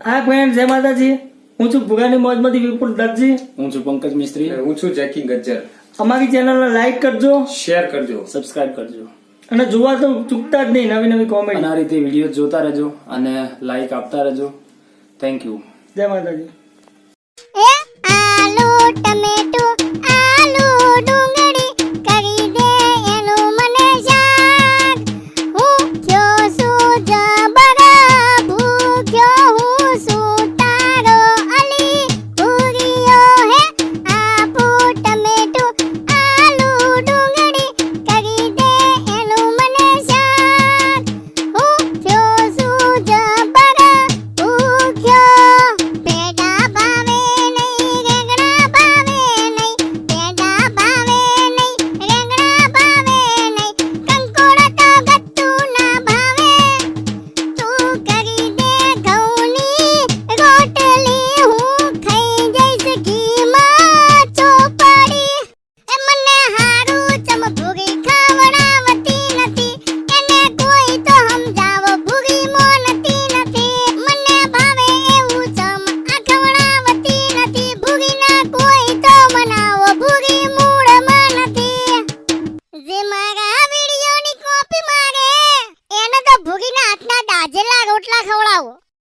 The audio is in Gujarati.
આ ફ્રેન્ડ જય માતાજી? હું છું ભુગાની મોજમાંથી વિપુલ દત્તજી. હું છું પંકજ મિસ્ત્રી. હું છું જેકી ગજ્જર. અમારી ચેનલને લાઈક કરજો. શેર કરજો. સબસ્ક્રાઇબ કરજો. અને જોવા તો ચૂકતા જ નહીં નવી નવી કોમેન્ટ કોમેડી આ રીતે વીડિયો જોતા રહેજો અને લાઈક આપતા રહેજો. થેન્ક યુ જય માતાજી.